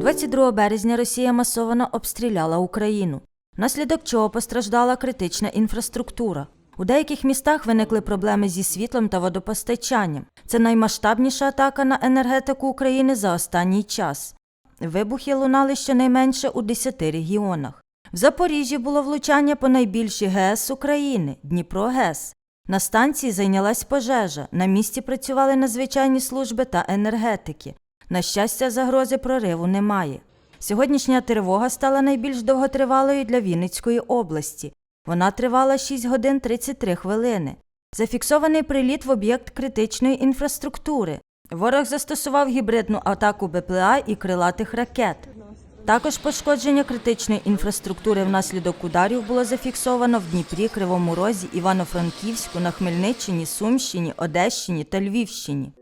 22 березня Росія масово обстріляла Україну, внаслідок чого постраждала критична інфраструктура. У деяких містах виникли проблеми зі світлом та водопостачанням. Це наймасштабніша атака на енергетику України за останній час. Вибухи лунали щонайменше у 10 регіонах. В Запоріжжі було влучання по найбільшій ГЕС України Дніпро ГЕС. На станції зайнялась пожежа. На місці працювали надзвичайні служби та енергетики. На щастя, загрози прориву немає. Сьогоднішня тривога стала найбільш довготривалою для Вінницької області. Вона тривала 6 годин 33 хвилини. Зафіксований приліт в об'єкт критичної інфраструктури. Ворог застосував гібридну атаку БПЛА і крилатих ракет. Також пошкодження критичної інфраструктури внаслідок ударів було зафіксовано в Дніпрі, Кривому Розі, Івано-Франківську, на Хмельниччині, Сумщині, Одещині та Львівщині.